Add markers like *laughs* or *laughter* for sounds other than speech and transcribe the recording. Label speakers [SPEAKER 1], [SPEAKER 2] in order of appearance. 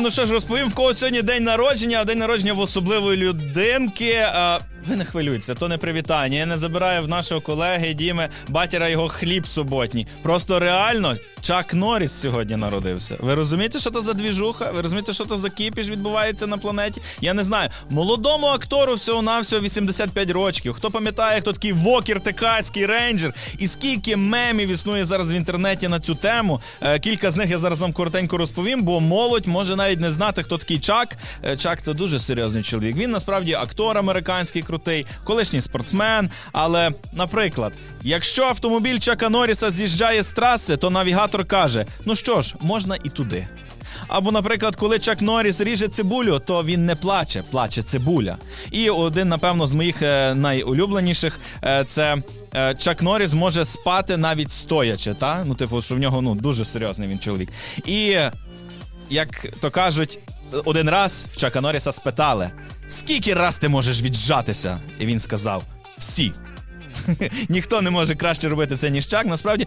[SPEAKER 1] ну що ж, розповім, в кого сьогодні день народження, а день народження в особливої людинки. Ви не хвилюйтеся, то не привітання. Я не забираю в нашого колеги Діми батіра його хліб суботній. Просто реально Чак Норріс сьогодні народився. Ви розумієте, що то за двіжуха? Ви розумієте, що то за кіпіш відбувається на планеті? Я не знаю. Молодому актору всього навсього 85 років. Хто пам'ятає, хто такий Вокер, Текаський рейнджер, і скільки мемів існує зараз в інтернеті на цю тему. Е, Кілька з них я зараз вам коротенько розповім, бо молодь може навіть не знати, хто такий Чак. Е, Чак це дуже серйозний чоловік. Він насправді актор американський крутий, колишній спортсмен. Але, наприклад, якщо автомобіль Чака Норріса з'їжджає з траси, то навігатор каже: ну що ж, можна і туди. Або, наприклад, коли Чак Норріс ріже цибулю, то він не плаче, плаче цибуля. І один, напевно, з моїх е, найулюбленіших е, це. е, Чак Норріс може спати навіть стоячи, та? Ну, типу, що в нього ну, дуже серйозний він чоловік. І як то кажуть, один раз в Чака Норріса спитали: скільки раз ти можеш віджатися? І він сказав: всі. *laughs* Ніхто не може краще робити це, ніж Чак. Насправді